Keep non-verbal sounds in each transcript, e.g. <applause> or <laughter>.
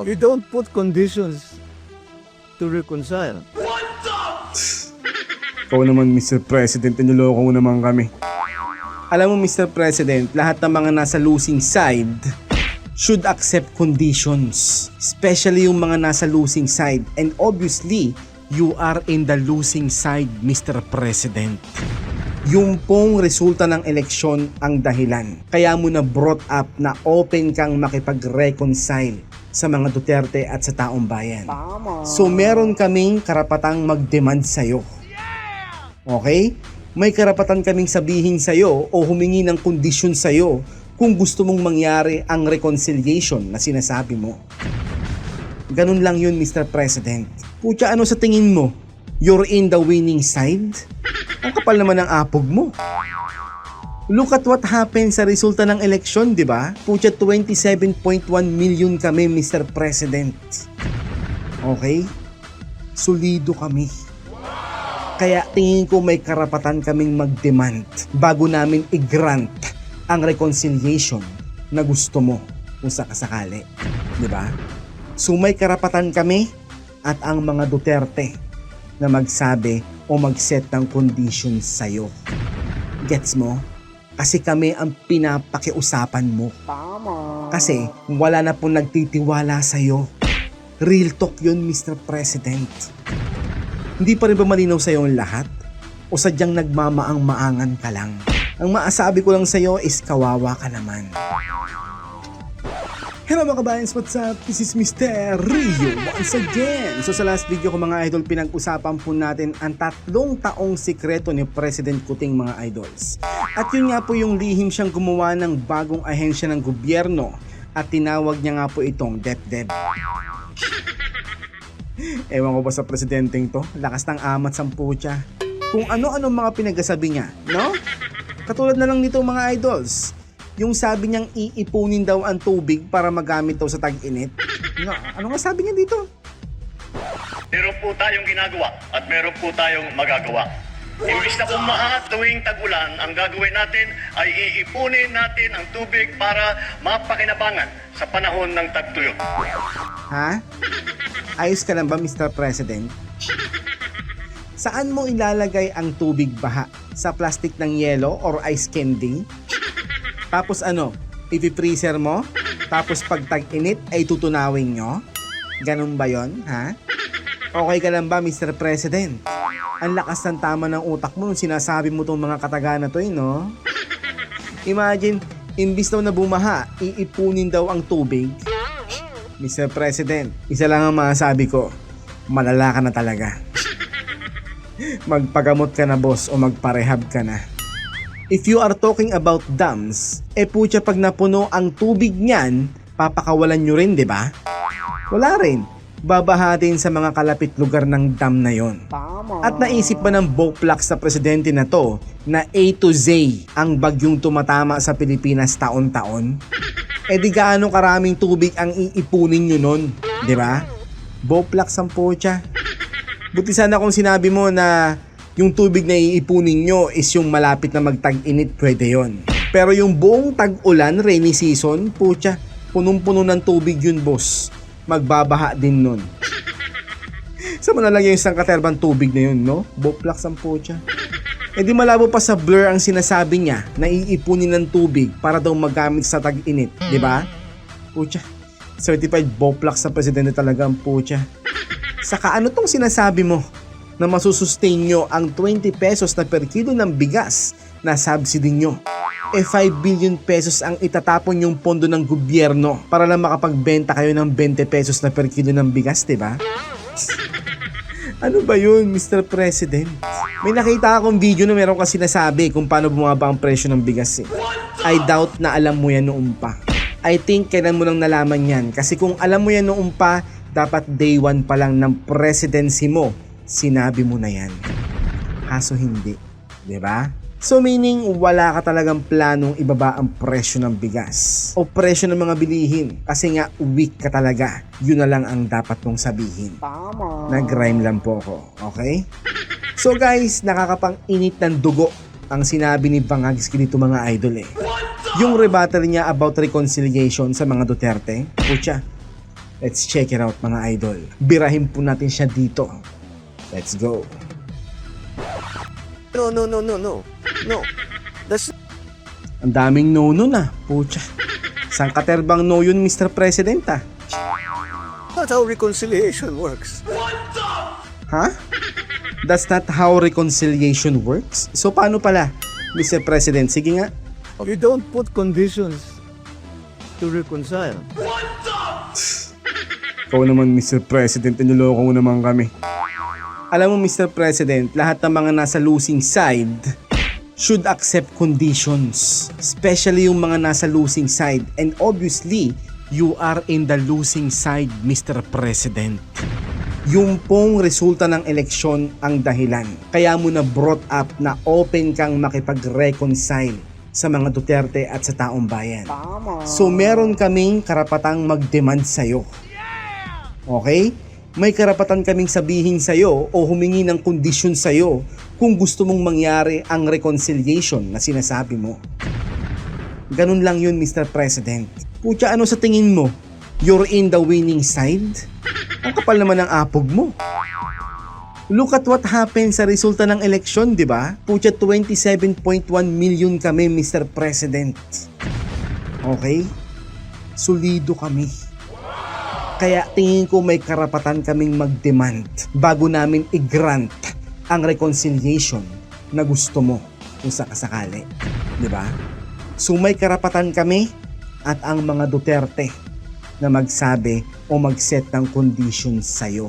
You don't put conditions to reconcile. Ikaw naman, Mr. President, niloloko mo naman kami. Alam mo, Mr. President, lahat ng mga nasa losing side should accept conditions. Especially yung mga nasa losing side. And obviously, you are in the losing side, Mr. President. Yung pong resulta ng eleksyon ang dahilan. Kaya mo na brought up na open kang makipag-reconcile sa mga Duterte at sa taong bayan. So meron kaming karapatang mag-demand sa'yo. Okay? May karapatan kaming sabihin sa'yo o humingi ng kondisyon sa'yo kung gusto mong mangyari ang reconciliation na sinasabi mo. Ganun lang yun, Mr. President. Pucha, ano sa tingin mo? You're in the winning side? Ang kapal naman ng apog mo. Look at what happened sa resulta ng eleksyon, di ba? Pucha, 27.1 million kami, Mr. President. Okay? Solido kami. Kaya tingin ko may karapatan kaming mag-demand bago namin i-grant ang reconciliation na gusto mo kung sakasakali. Di ba? So may karapatan kami at ang mga Duterte na magsabi o mag-set ng conditions sa'yo. Gets mo? Kasi kami ang pinapakiusapan mo. Kasi wala na pong nagtitiwala sa'yo. Real talk yun, Mr. President. Hindi pa rin ba malinaw sa'yo ang lahat? O sadyang nagmamaang-maangan ka lang? Ang maasabi ko lang sa'yo is kawawa ka naman. Hello mga kabayans, what's up? This is Mr. Rio once again. So sa last video ko mga idol, pinag-usapan po natin ang tatlong taong sikreto ni President Kuting mga idols. At yun nga po yung lihim siyang gumawa ng bagong ahensya ng gobyerno at tinawag niya nga po itong DepDep. <laughs> Ewan ko ba sa presidenteng to, lakas ng amat sa putya. Kung ano-ano mga pinagasabi niya, no? Katulad na lang nito mga idols. Yung sabi niyang iipunin daw ang tubig para magamit daw sa tag-init. No, ano nga sabi niya dito? Meron po tayong ginagawa at meron po tayong magagawa. Imbis na pumaha tuwing tag-ulan, ang gagawin natin ay iipunin natin ang tubig para mapakinabangan sa panahon ng tagtuyot. Ha? Ayos ka lang ba Mr. President? Saan mo ilalagay ang tubig baha? Sa plastic ng yelo or ice candy? Tapos ano? I-freezer mo? Tapos pag tag-init ay tutunawin nyo? Ganun ba yon ha? Okay ka lang ba Mr. President? Ang lakas ng tama ng utak mo nung sinasabi mo tong mga kataga na to eh, no? Imagine, imbis daw na bumaha, iipunin daw ang tubig. Mr. President, isa lang ang masasabi ko, malala ka na talaga. Magpagamot ka na boss o magparehab ka na. If you are talking about dams, eh putya pag napuno ang tubig niyan, papakawalan nyo rin, di ba? Wala rin. Babahatin sa mga kalapit lugar ng dam na yon. At naisip ba ng Boplax sa presidente na to na A to Z ang bagyong tumatama sa Pilipinas taon-taon? E di gaano karaming tubig ang iipunin nyo nun, di ba? Boplax ang pocha. Buti sana kung sinabi mo na yung tubig na iipunin nyo is yung malapit na magtag-init, pwede yon. Pero yung buong tag-ulan, rainy season, pucha, punong-puno ng tubig yun, boss. Magbabaha din nun. <laughs> Sa mo na lang yung isang katerbang tubig na yun, no? Boplax ang pucha. E di malabo pa sa blur ang sinasabi niya na iipunin ng tubig para daw magamit sa tag-init, di ba? Pucha, certified boplax sa presidente talaga ang pucha. Saka ano tong sinasabi mo na masusustain nyo ang 20 pesos na per kilo ng bigas na subsidy nyo? E 5 billion pesos ang itatapon yung pondo ng gobyerno para lang makapagbenta kayo ng 20 pesos na per kilo ng bigas, di ba? <laughs> Ano ba yun, Mr. President? May nakita akong video na meron ka sinasabi kung paano bumaba ang presyo ng bigas eh. I doubt na alam mo yan noong pa. I think kailan mo lang nalaman yan. Kasi kung alam mo yan noong pa, dapat day one pa lang ng presidency mo, sinabi mo na yan. Kaso hindi. 'di ba? So meaning wala ka talagang planong ibaba ang presyo ng bigas o presyo ng mga bilihin kasi nga weak ka talaga. Yun na lang ang dapat mong sabihin. Nag-rhyme lang po ako, okay? So guys, nakakapang-init ng dugo ang sinabi ni Bangagski dito mga idol eh. Yung rebuttal niya about reconciliation sa mga Duterte, putya, Let's check it out mga idol. Birahin po natin siya dito. Let's go. No, no, no, no, no. No. That's Ang daming no no na. Pucha. Saan katerbang no yun Mr. President ah? not how reconciliation works. Ha? That's not how reconciliation works? So paano pala, Mr. President? Sige nga. You don't put conditions to reconcile. Ikaw naman, Mr. President, inuloko mo naman kami. Alam mo, Mr. President, lahat ng mga nasa losing side should accept conditions. Especially yung mga nasa losing side. And obviously, you are in the losing side, Mr. President. Yung pong resulta ng eleksyon ang dahilan. Kaya mo na brought up na open kang makipag-reconcile sa mga Duterte at sa taong bayan. So meron kaming karapatang mag-demand sa'yo. Okay? May karapatan kaming sabihin sa'yo o humingi ng kondisyon sa'yo kung gusto mong mangyari ang reconciliation na sinasabi mo. Ganun lang yun, Mr. President. Pucha, ano sa tingin mo? You're in the winning side? Ang kapal naman ng apog mo. Look at what happened sa resulta ng eleksyon, di ba? Pucha, 27.1 million kami, Mr. President. Okay? Solido kami. Kaya tingin ko may karapatan kaming mag-demand bago namin i-grant ang reconciliation na gusto mo kung sakasakali. Di ba? So may karapatan kami at ang mga Duterte na magsabi o mag-set ng conditions sa'yo.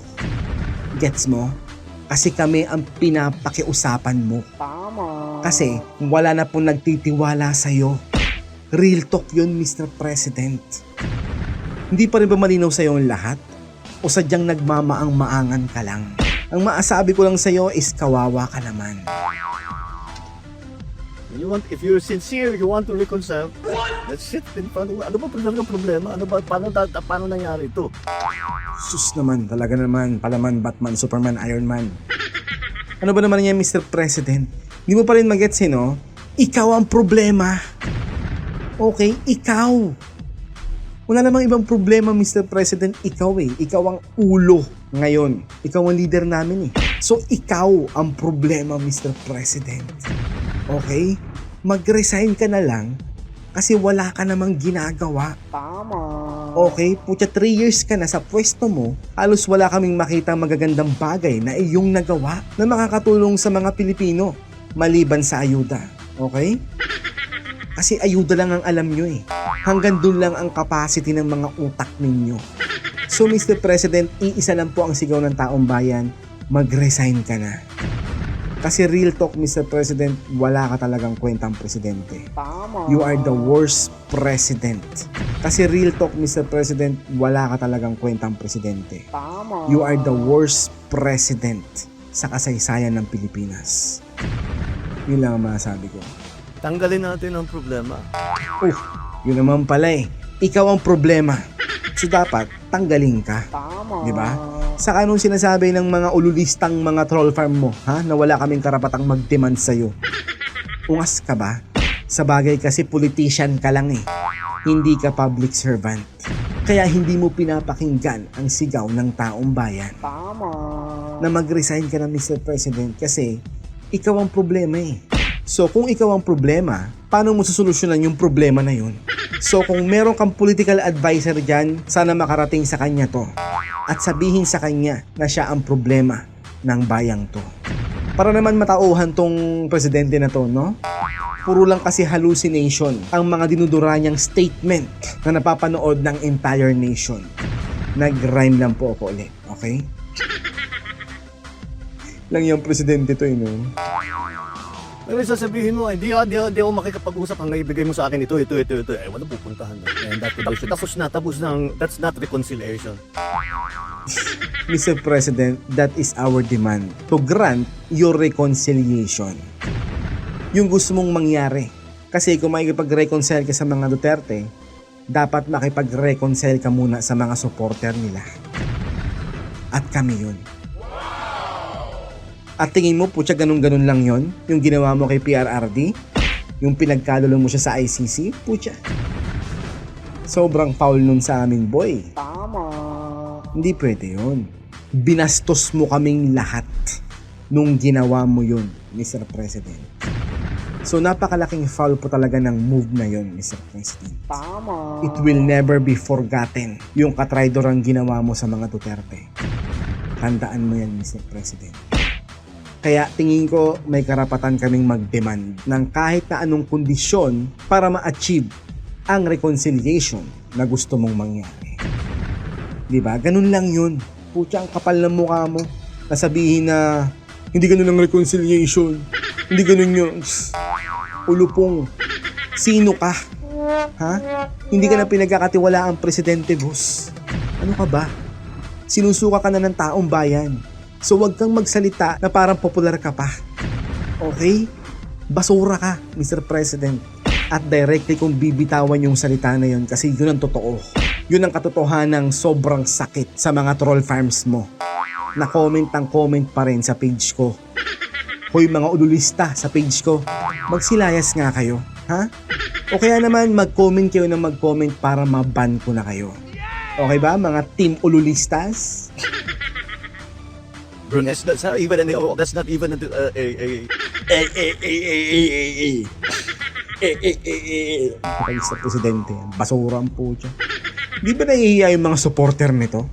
Gets mo? Kasi kami ang pinapakiusapan mo. Kasi wala na pong nagtitiwala sa'yo. Real talk yun, Mr. President. Hindi pa rin ba malinaw sa'yo ang lahat? O sadyang nagmamaang-maangan ka lang? Ang maasabi ko lang sa'yo is kawawa ka naman. You want, if you're sincere, you want to reconcile, let's sit in front of, ano ba talaga problema? Ano ba, paano, ta- paano nangyari ito? Sus naman, talaga naman, palaman, Batman, Superman, Iron Man. Ano ba naman yan, Mr. President? Hindi mo pa rin magets, eh, no? Ikaw ang problema. Okay, ikaw. Wala namang ibang problema, Mr. President. Ikaw eh. Ikaw ang ulo ngayon. Ikaw ang leader namin eh. So, ikaw ang problema, Mr. President. Okay? Mag-resign ka na lang kasi wala ka namang ginagawa. Okay, putya 3 years ka na sa pwesto mo, halos wala kaming makita magagandang bagay na iyong nagawa na makakatulong sa mga Pilipino maliban sa ayuda. Okay? Kasi ayuda lang ang alam nyo eh. Hanggang dun lang ang capacity ng mga utak ninyo. So Mr. President, iisa lang po ang sigaw ng taong bayan, mag-resign ka na. Kasi real talk, Mr. President, wala ka talagang kwentang presidente. You are the worst president. Kasi real talk, Mr. President, wala ka talagang kwentang presidente. You are the worst president sa kasaysayan ng Pilipinas. Yun lang ang masasabi ko. Tanggalin natin ang problema. Oh, yun naman pala eh. Ikaw ang problema. So dapat, tanggalin ka. Di ba? Sa anong sinasabi ng mga ululistang mga troll farm mo, ha? Na wala kaming karapatang mag-demand sa'yo. Ungas ka ba? Sa bagay kasi politician ka lang eh. Hindi ka public servant. Kaya hindi mo pinapakinggan ang sigaw ng taong bayan. Na mag-resign ka na Mr. President kasi ikaw ang problema eh. So kung ikaw ang problema, paano mo susolusyonan yung problema na yun? So kung meron kang political advisor dyan, sana makarating sa kanya to. At sabihin sa kanya na siya ang problema ng bayang to. Para naman matauhan tong presidente na to, no? Puro lang kasi hallucination ang mga dinudura niyang statement na napapanood ng entire nation. Nag-rhyme lang po ako ulit, okay? lang yung presidente to, eh, no? Pero sasabihin mo, hindi, hindi, hindi ako makikipag-usap hanggang ibigay mo sa akin ito, ito, ito, ito. Eh, wala pupuntahan. And that, <laughs> tapos, tapos na, tapos na. ang- That's not reconciliation. <laughs> Mr. President, that is our demand to grant your reconciliation. Yung gusto mong mangyari. Kasi kung makikipag-reconcile ka sa mga Duterte, dapat makipag-reconcile ka muna sa mga supporter nila. At kami yun. At tingin mo, putya, ganun-ganun lang yon Yung ginawa mo kay PRRD? Yung pinagkalulo mo siya sa ICC? Putya. Sobrang foul nun sa amin, boy. Hindi pwede yun. Binastos mo kaming lahat nung ginawa mo yun, Mr. President. So napakalaking foul po talaga ng move na yun, Mr. President. It will never be forgotten yung katraidor ang ginawa mo sa mga Duterte. Tandaan mo yan, Mr. President. Kaya tingin ko may karapatan kaming mag-demand ng kahit na anong kondisyon para ma-achieve ang reconciliation na gusto mong mangyari. 'Di ba? Ganun lang 'yun. Putya ang kapal ng mukha mo. Nasabihin na hindi ganun ang reconciliation. Hindi ganun 'yun. Ulupong. Sino ka? Ha? Hindi ka na pinagkakatiwala ang presidente, boss. Ano ka ba? Sinusuka ka na ng taong bayan. So wag kang magsalita na parang popular ka pa. Okay? Basura ka, Mr. President. At directly kong bibitawan yung salita na yun kasi yun ang totoo. Yun ang katotohanan ng sobrang sakit sa mga troll farms mo. Na comment ang comment pa rin sa page ko. Hoy mga ululista sa page ko, magsilayas nga kayo, ha? O kaya naman mag-comment kayo na mag-comment para maban ko na kayo. Okay ba mga team ululistas? That's, that's not even an, oh, that's not even a, uh, a, a, a, a, a, a, a, a, Eh, eh, eh, eh. Kapag sa presidente, basura ang puto. Di ba nahihiya yung mga supporter nito?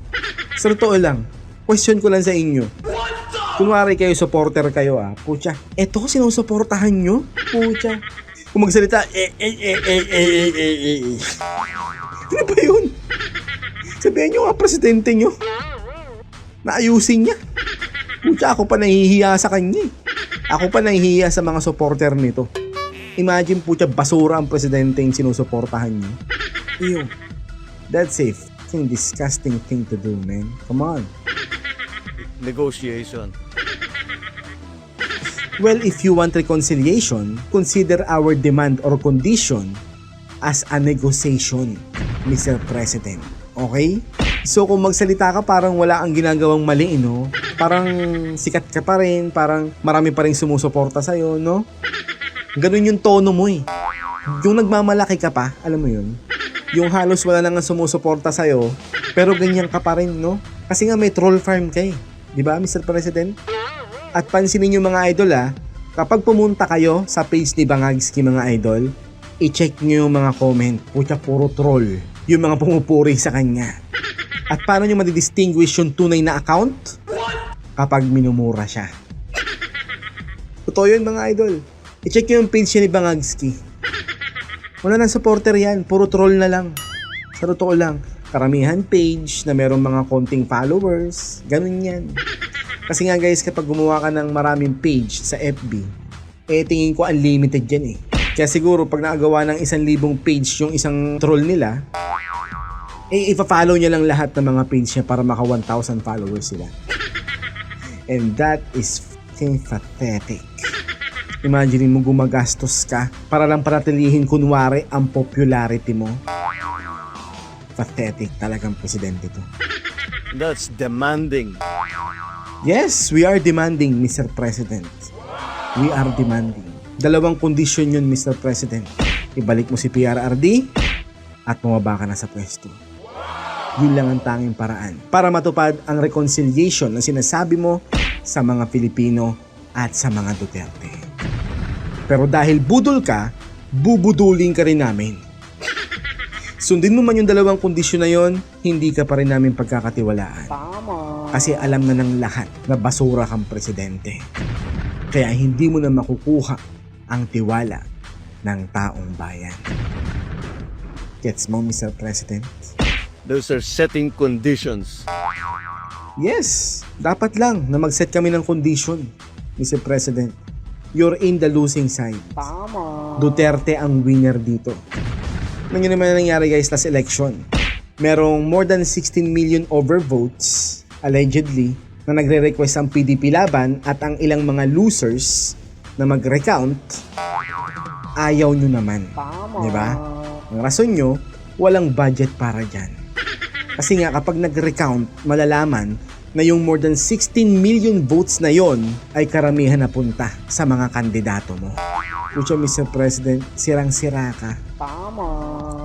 Sa totoo lang, question ko lang sa inyo. Kunwari kayo supporter kayo ah, pucha. Eto sinusuportahan nyo? Pucha. Kung magsalita, eh, eh, eh, eh, eh, eh, eh, eh. Ano ba yun? Sabihin nyo nga presidente nyo. Naayusin niya. Pucha, ako pa nahihiya sa kanya eh. Ako pa nahihiya sa mga supporter nito. Imagine po siya basura ang presidente yung sinusuportahan niyo. Ew. That's a fucking disgusting thing to do, man. Come on. negotiation. Well, if you want reconciliation, consider our demand or condition as a negotiation, Mr. President. Okay? So kung magsalita ka parang wala ang ginagawang mali, no? Parang sikat ka pa rin, parang marami pa rin sumusuporta sa'yo, no? Ganun yung tono mo eh. Yung nagmamalaki ka pa, alam mo yun? Yung halos wala nang sumusuporta sa'yo, pero ganyan ka pa rin, no? Kasi nga may troll farm ka eh. Di ba, Mr. President? At pansinin yung mga idol ah, kapag pumunta kayo sa page ni Bangagski mga idol, i-check nyo yung mga comment. Pucha, puro troll. Yung mga pumupuri sa kanya. At paano nyo madidistinguish yung tunay na account? Kapag minumura siya. Totoo yun mga idol. I-check yung page ni Bangagski. Wala nang supporter yan. Puro troll na lang. Sa totoo lang. Karamihan page na merong mga konting followers. Ganun yan. Kasi nga guys, kapag gumawa ka ng maraming page sa FB, eh tingin ko unlimited yan eh. Kaya siguro pag nakagawa ng isang libong page yung isang troll nila, eh ipa-follow niya lang lahat ng mga page niya para maka 1,000 followers sila. <laughs> And that is fucking pathetic. Imagine mo gumagastos ka para lang panatilihin kunwari ang popularity mo. Pathetic talagang presidente to. That's demanding. Yes, we are demanding, Mr. President. We are demanding. Dalawang kondisyon yun, Mr. President. Ibalik mo si PRRD at bumaba ka na sa pwesto. Yun lang ang tanging paraan para matupad ang reconciliation na sinasabi mo sa mga Filipino at sa mga Duterte. Pero dahil budol ka, bubudulin ka rin namin. Sundin mo man yung dalawang kondisyon na yon, hindi ka pa rin namin pagkakatiwalaan. Kasi alam na ng lahat na basura kang presidente. Kaya hindi mo na makukuha ang tiwala ng taong bayan. Gets mo, Mr. President? Those are setting conditions. Yes, dapat lang na mag-set kami ng condition, Mr. President. You're in the losing side. Duterte ang winner dito. Ano yun naman ang nangyari guys last election? Merong more than 16 million overvotes, allegedly, na nagre-request ang PDP laban at ang ilang mga losers na mag-recount, ayaw nyo naman. Di ba? Ang rason nyo, walang budget para dyan. Kasi nga kapag nag-recount, malalaman na yung more than 16 million votes na yon ay karamihan na punta sa mga kandidato mo. Pucha Mr. President, sirang-sira ka.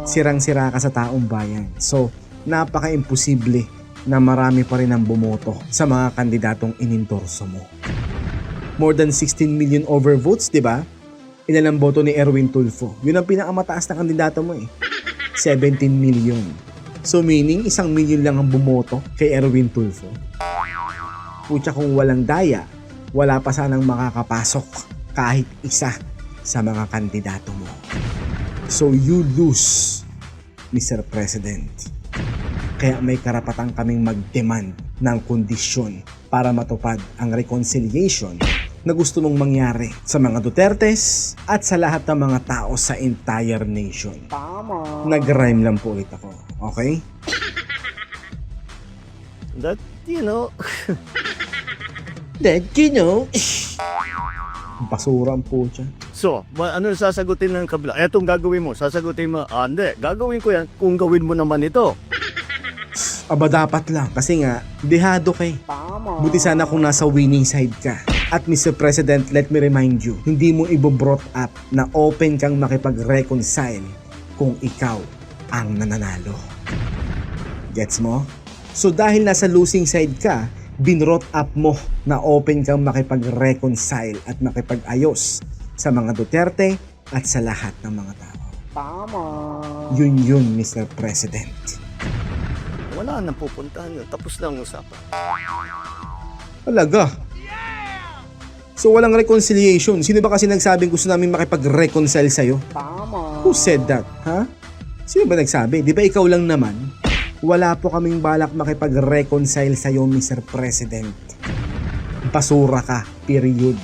sirang-sira ka sa taong bayan. So, napaka-imposible na marami pa rin ang bumoto sa mga kandidatong inendorso mo. More than 16 million overvotes, di ba? Ilan ang boto ni Erwin Tulfo? Yun ang pinakamataas na kandidato mo eh. 17 million. So meaning, isang million lang ang bumoto kay Erwin Tulfo. Putya kung walang daya, wala pa sanang makakapasok kahit isa sa mga kandidato mo. So you lose, Mr. President. Kaya may karapatan kaming mag-demand ng kondisyon para matupad ang reconciliation na gusto mong mangyari sa mga Dutertes at sa lahat ng mga tao sa entire nation. Tama. Nag-rhyme lang po ulit ako. Okay? That, you know, <laughs> That you know. <laughs> Basura ang po siya. so, ano sasagutin ng kabila? Etong gagawin mo, sasagutin mo, ah, hindi, gagawin ko yan kung gawin mo naman ito. Aba dapat lang kasi nga, dehado kay. Buti sana kung nasa winning side ka. At Mr. President, let me remind you, hindi mo ibo-brought up na open kang makipag-reconcile kung ikaw ang nananalo. Gets mo? So dahil nasa losing side ka, binrot up mo na open kang makipag-reconcile at makipag-ayos sa mga Duterte at sa lahat ng mga tao. Tama. Yun yun, Mr. President. Wala nang pupuntahan yun. Tapos na ang usapan. Talaga. So walang reconciliation. Sino ba kasi nagsabing gusto namin makipag-reconcile sa'yo? Tama. Who said that? Ha? Sino ba nagsabi? Di ba ikaw lang naman? Wala po kaming balak makipag-reconcile sa'yo, Mr. President. Basura ka. Period.